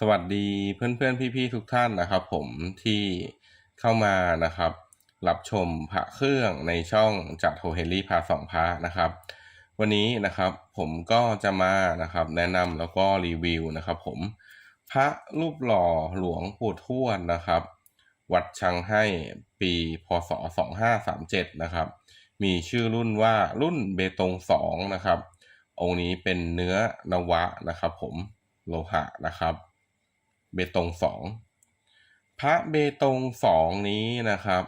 สวัสดีเพื่อนๆ พี่ๆ ทุกท่านนะครับ ผมที่เข้ามานะครับ รับชมพระเครื่องในช่องจากโทเฮลี่พาสองพระนะครับ วันนี้นะครับผมก็จะมานะครับแนะนำแล้วก็รีวิวนะครับ ผมพระรูปหล่อหลวงปู่ทวดนะครับ วัดชังให้ปีพศ 2537 นะครับ มีชื่อรุ่นว่ารุ่นเบตงสองนะครับ องค์นี้เป็นเนื้อนวะนะครับ ผมโลหะนะครับ เบตงสอง พระเบตงสองนี้นะครับ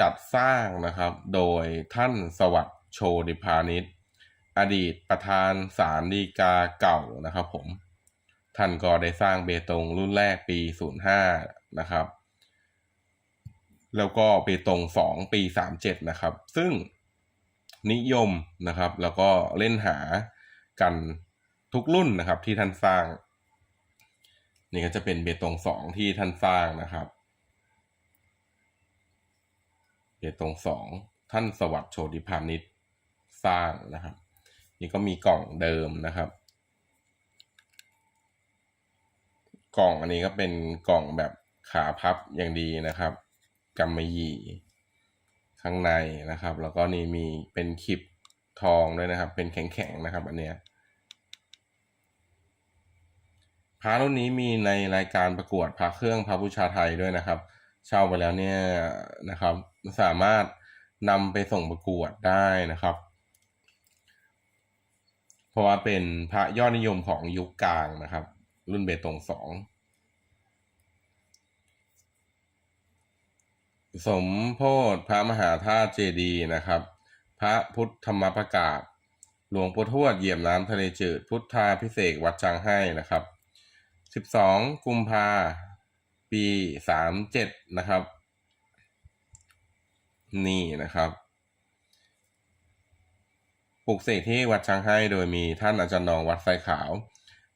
จัดสร้างนะครับโดยท่านสวัสดิ์โชดิพานิชอดีตประธานศาลฎีกาเก่านะครับผม ท่านก็ได้สร้างเบตงรุ่นแรกปี 05 นะครับ แล้วก็เบตงสองปี 37 นะครับ ซึ่งนิยมนะครับ แล้วก็เล่นหากันทุกรุ่นนะครับที่ท่านสร้าง นี่ก็จะเป็นเบตงสองที่ท่านสร้างนะครับ เบตงสองท่านสวัสดิ์โชติพานิชสร้างนะครับ นี่ก็มีกล่องเดิมนะครับ กล่องอันนี้ก็เป็นกล่องแบบขาพับอย่างดีนะครับกำมะหยี่ข้างในนะครับ แล้วก็นี่มีเป็นคลิปทองด้วยนะครับ เป็นแข็งๆนะครับ อันเนี้ยพ ระรุ่นนี้มีในรายการประกวดพระเครื่องพระบูชาไทยด้วยนะครับ เช่าไปแล้วเนี่ยนะครับ สามารถนำไปส่งประกวดได้นะครับ เพราะว่าเป็นพระยอดนิยมของยุคกลางนะครับ รุ่นเบตงสองสมโพธิพระมหาธาตุเจดีย์นะครับ พระพุทธธรรมประกาศ หลวงปู่ทวดเหยียบน้ำทะเลจืด พุทธาพิเศษวัดจางให้นะครับ 12กุมภาปี37นะครับ นี่นะครับปลุกเสกที่วัดช้างให้โดยมีท่านอาจารย์นองวัดไซขาว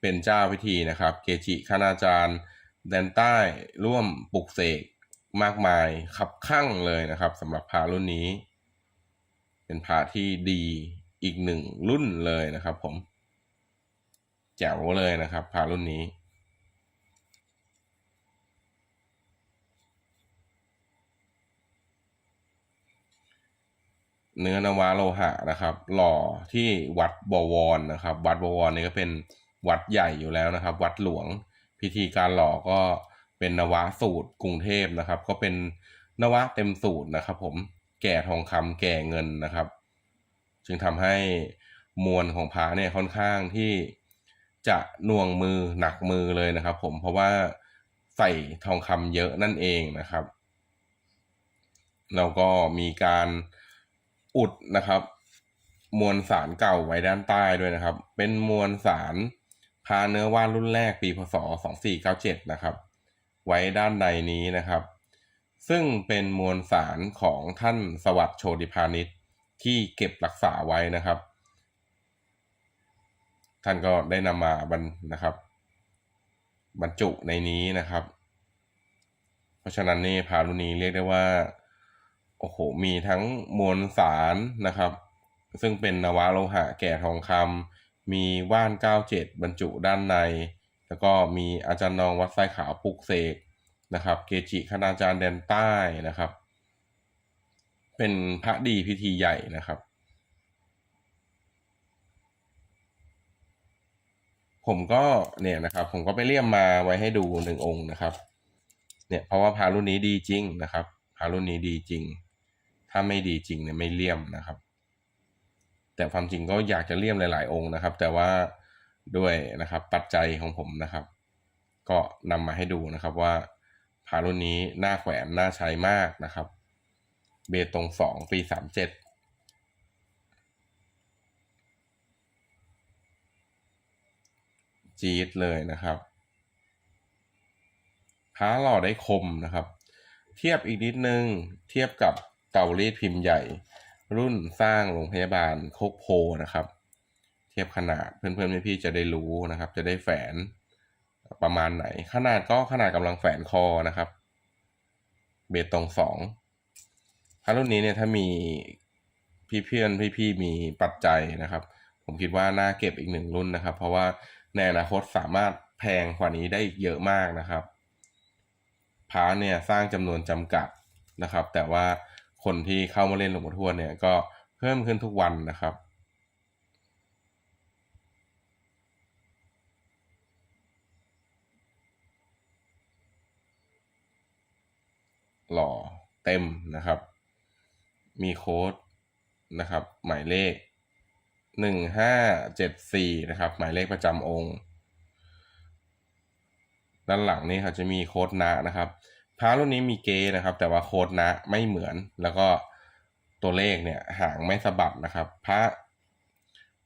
เป็นเจ้าพิธีนะครับ เกจิคณาจารย์แดนใต้ร่วมปลุกเสกมากมายขับข้างเลยนะครับสำหรับพารุ่นนี้ เป็นพาที่ดีอีกหนึ่งรุ่นเลยนะครับผม แจ๋วเลยนะครับพารุ่นนี้ เนื้อนวาโลหะนะครับ หล่อที่วัดบวรนะครับ วัดบวรนี่ก็เป็นวัดใหญ่อยู่แล้วนะครับ วัดหลวงพิธีการหล่อก็เป็นนวะสูตรกรุงเทพนะครับ ก็เป็นนวะเต็มสูตรนะครับ ผมแก่ทองคำแก่เงินนะครับ จึงทำให้มวลของพระเนี่ยค่อนข้างที่จะน่วงมือหนักมือเลยนะครับ ผมเพราะว่าใส่ทองคำเยอะนั่นเองนะครับแล้วก็มีการ อุดนะครับ มวลสารเก่าไว้ด้านใต้ด้วยนะครับ เป็นมวลสารพาเนื้อว่านรุ่นแรกปีพศ 2497 นะครับ ไว้ด้านในนี้นะครับ ซึ่งเป็นมวลสารของท่านสวัสดิ์โชติพานิชที่เก็บรักษาไว้นะครับ ท่านก็ได้นำมาบรรนะครับ บรรจุในนี้นะครับ เพราะฉะนั้นนี่พารุณีเรียกได้ว่า โอ้โหมีทั้งมวลสารนะครับ ซึ่งเป็นนวะโลหะแก่ทองคำมีว่าน 97 บรรจุด้านใน แล้วก็มีอาจารย์นองวัดไซขาวปลุกเสกนะครับ เกจิคณาจารย์แดนใต้นะครับ เป็นพระดีพิธีใหญ่นะครับ ผมก็เนี่ยนะครับ ผมก็ไปเลี่ยมมาไว้ให้ดูหนึ่งองค์นะครับ เนี่ยเพราะว่าพารุ่นนี้ดีจริงนะครับพารุ่นนี้ดีจริง ถ้าไม่ดีจริงเนี่ยไม่เลี่ยมนะครับ แต่ความจริงก็อยากจะเลี่ยมหลาย ๆ องค์นะครับ แต่ว่าด้วยนะครับปัจจัยของผมนะครับ ก็นำมาให้ดูนะครับว่าพารุ่นนี้หน้าแขวนน่าใช้มากนะครับ เบตงสองปีสามเจ็ดจี๊ดเลยนะครับพระหล่อได้คมนะครับ เทียบอีกนิดนึง เทียบกับ เตารีดพิมพ์ใหญ่ รุ่นสร้างโรงพยาบาลโคกโพนะครับ เทียบขนาดเพื่อนๆพี่ๆจะได้รู้นะครับ จะได้แฝนประมาณไหน ขนาดก็ขนาดกำลังแฝนคอนะครับ เบตงสองถ้ารุ่นนี้เนี่ยถ้ามีพี่เพื่อนพี่ๆมีปัจจัยนะครับ ผมคิดว่าน่าเก็บอีกหนึ่งรุ่นนะครับ เพราะว่าในอนาคตสามารถแพงกว่านี้ได้อีกเยอะมากนะครับพระเนี่ยสร้างจำนวนจำกัดนะครับ แต่ว่า คนที่เข้ามาเล่นหลวงปู่ทวดเนี่ยก็เพิ่มขึ้นทุกวันนะครับ หล่อเต็มนะครับ มีโค้ดนะครับ หมายเลขหนึ่งห้าเจ็ดสี่นะครับ หมายเลขประจำองค์ ด้านหลังนี่เขาจะมีโค้ดนะนะครับ พระรุ่นนี้มีเกนะครับ แต่ว่าโคดนะไม่เหมือน แล้วก็ตัวเลขเนี่ยหางไม่สะบัดนะครับ พระ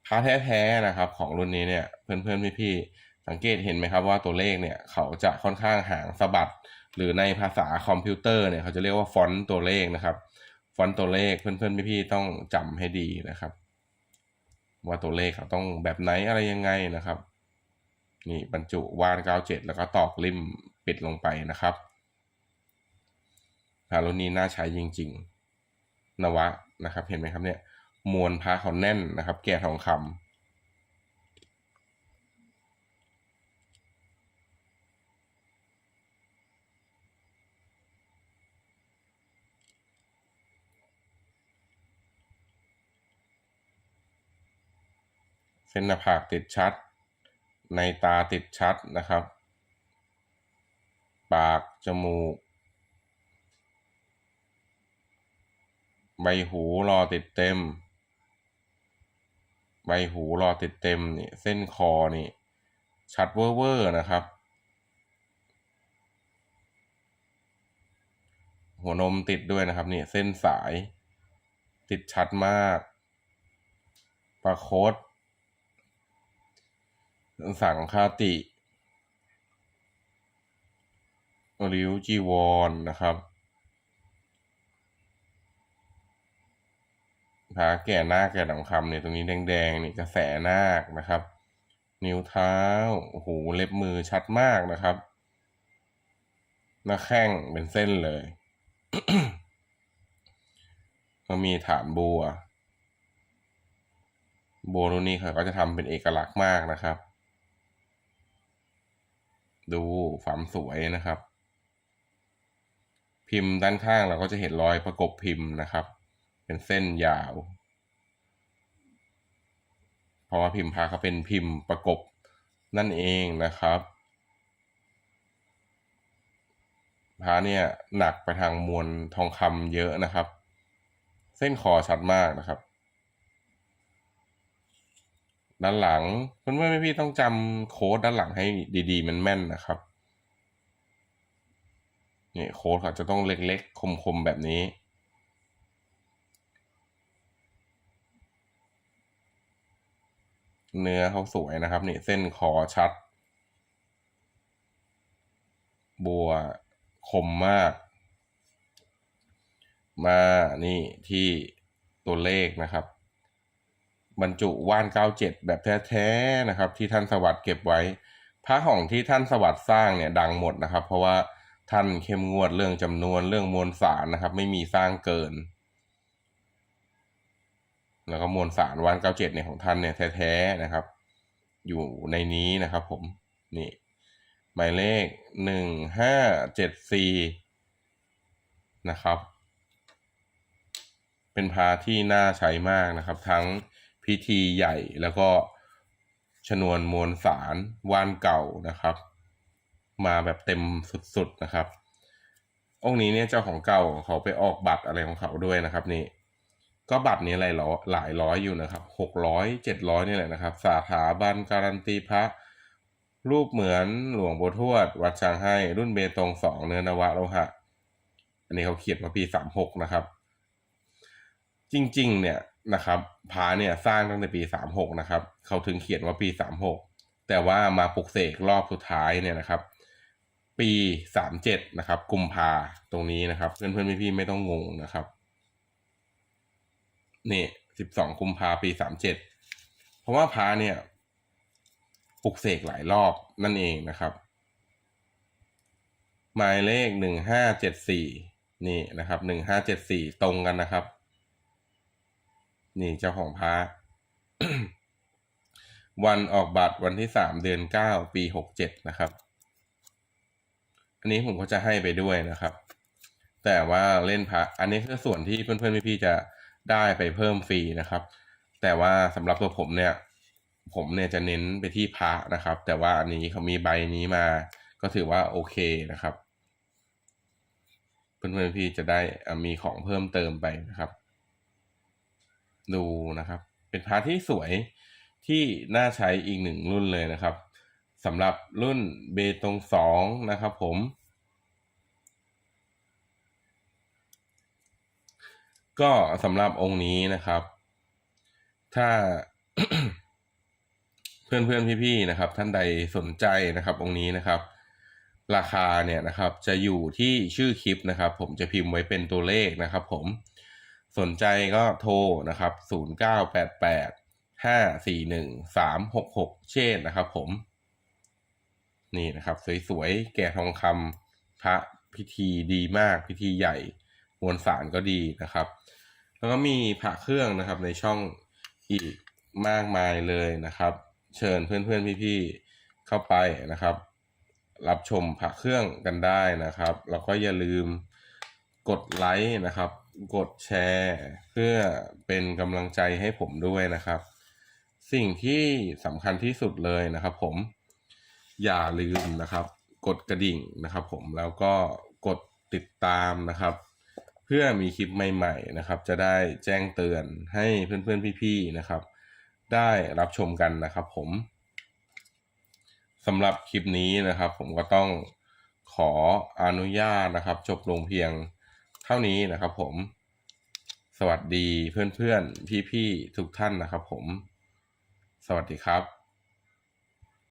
พระแท้ๆนะครับ ของรุ่นนี้เนี่ย เพื่อนๆพี่ๆสังเกตเห็นไหมครับว่าตัวเลขเนี่ยเขาจะค่อนข้างหางสะบัด หรือในภาษาคอมพิวเตอร์เนี่ยเขาจะเรียกว่าฟอนต์ตัวเลขนะครับ ฟอนต์ตัวเลขเพื่อนๆพี่ๆต้องจำให้ดีนะครับ ว่าตัวเลขเขาต้องแบบไหนอะไรยังไงนะครับนี่บรรจุวานกาวเจ็ดแล้วก็ตอกริมปิดลงไปนะครับ พารุ่นนี้น่าใช้จริง ๆ นวะนะครับ เห็นไหมครับเนี่ย มวลพระเขาแน่นนะครับ แก่ทองคำเส้นหน้าผากติดชัด ในตาติดชัดนะครับ ปาก จมูก ใบหูรอติดเต็ม ใบหูรอติดเต็มนี่เส้นคอนี่ ชัดเวอร์เวอร์นะครับ หัวนมติดด้วยนะครับนี่เส้นสาย ติดชัดมากปลาโคดสังคาติริ้วจีวรนนะครับ ผาแก่นาคแก่ดำคำเนี่ยตรงนี้แดงๆนี่กระแสนาคนะครับ นิ้วเท้าโอ้โหเล็บมือชัดมากนะครับหน้าแข้งเป็นเส้นเลยก็มีฐานบัวบัวรุ่นนี้เขาก็จะทำเป็นเอกลักษณ์มากนะครับ ดูความสวยนะครับ พิมพ์ด้านข้างเราก็จะเห็นรอยประกบพิมพ์นะครับ เป็นเส้นยาวเพราะว่าพิมพ์พาเขาเป็นพิมพ์ประกบนั่นเองนะครับพาเนี่ยหนักไปทางมวลทองคำเยอะนะครับ เส้นคอชัดมากนะครับ ด้านหลังเพื่อนๆพี่ต้องจำโค้ดด้านหลังให้ดีๆมันแม่นนะครับนี่โค้ดเขาจะต้องเล็กๆ คมๆ แบบนี้ เนื้อเขาสวยนะครับนี่เส้นคอชัด บัวคมมาก มานี่ที่ตัวเลขนะครับ บรรจุว่านเก้าเจ็ดแบบแท้ๆนะครับ ที่ท่านสวัสด์เก็บไว้พระของที่ท่านสวัสด์สร้างเนี่ยดังหมดนะครับ เพราะว่าท่านเข้มงวดเรื่องจำนวนเรื่องมวลสารนะครับ ไม่มีสร้างเกิน แล้วก็มวลสารวันเก้าเจ็ดเนี่ยของท่านเนี่ยแท้ๆนะครับ อยู่ในนี้นะครับผมนี่หมายเลขหนึ่งห้าเจ็ดสี่นะครับ เป็นพาที่น่าใช้มากนะครับ ทั้งพิธีใหญ่แล้วก็ชนวนมวลสารวานเก่านะครับ มาแบบเต็มสุดๆนะครับ องค์นี้เนี่ยเจ้าของเก่าเขาไปออกบัตรอะไรของเขาด้วยนะครับนี่ ก็บัตรนี้หลายร้อยหลายร้อยอยู่นะครับหกร้อยเจ็ดร้อยนี่แหละนะครับ สาขาบันการันตีพระ รูปเหมือนหลวงปู่ทวด วัดช้างให้ รุ่นเบตงสองเนื้อนวะโลหะ อันนี้เขาเขียนมาปีสามหกนะครับ จริงๆ เนี่ยนะครับพาเนี่ยสร้างตั้งแต่ปีสามหกนะครับ เขาถึงเขียนว่าปีสามหกแต่ว่ามาปลุกเสกรอบสุดท้ายเนี่ยนะครับ ปีสามเจ็ดนะครับ กุมภาตรงนี้นะครับ เพื่อนๆพี่ๆไม่ต้องงงนะครับ นี่สิบสองกุมภาปีสามเจ็ดเพราะว่าพาเนี่ยปลุกเสกหลายรอบนั่นเองนะครับ หมายเลขหนึ่งห้าเจ็ดสี่นี่นะครับหนึ่งห้าเจ็ดสี่ตรงกันนะครับ นี่เจ้าของพระวันออกบัตรวันที่สามเดือนเก้าปีหกเจ็ดนะครับ อันนี้ผมก็จะให้ไปด้วยนะครับ แต่ว่าเล่นพระอันนี้คือส่วนที่เพื่อนๆพี่ๆจะ ได้ไปเพิ่มฟรีนะครับ แต่ว่าสำหรับตัวผมเนี่ย ผมเนี่ยจะเน้นไปที่พระนะครับ แต่ว่าอันนี้เขามีใบนี้มา ก็ถือว่าโอเคนะครับเพื่อนๆพี่จะได้มีของเพิ่มเติมไปนะครับ ดูนะครับ เป็นพร์ทที่สวยที่น่าใช้อีกหนึ่งรุ่นเลยนะครับสำหรับรุ่นเบตงสองนะครับผม ก็สำหรับองค์นี้นะครับ ถ้าเพื่อนเพื่อนพี่ๆนะครับ ท่านใดสนใจนะครับ องค์นี้นะครับ ราคาเนี่ยนะครับ จะอยู่ที่ชื่อคลิปนะครับ ผมจะพิมพ์ไว้เป็นตัวเลขนะครับ ผมสนใจก็โทรนะครับ 0 9 8 8 5 4 1 3 6 6 เช่นนะครับ ผม นี่นะครับ สวยๆ แก่ทองคำพระพิธีดีมากพิธีใหญ่มวลสารก็ดีนะครับ แล้วก็มีพระเครื่องนะครับในช่องอีกมากมายเลยนะครับ เชิญเพื่อนๆพี่ๆเข้าไปนะครับ รับชมพระเครื่องกันได้นะครับแล้วก็อย่าลืมกดไลค์นะครับ กดแชร์ เพื่อเป็นกำลังใจให้ผมด้วยนะครับ สิ่งที่สำคัญที่สุดเลยนะครับผมอย่าลืมนะครับ กดกระดิ่งนะครับ ผมแล้วก็กดติดตามนะครับ เพื่อมีคลิปใหม่ๆนะครับ จะได้แจ้งเตือนให้เพื่อนๆพี่ๆนะครับ ได้รับชมกันนะครับผมสำหรับคลิปนี้นะครับ ผมก็ต้องขออนุญาตนะครับ จบลงเพียงเท่านี้นะครับ ผมสวัสดีเพื่อนๆพี่ๆทุกท่านนะครับ ผม สวัสดีครับ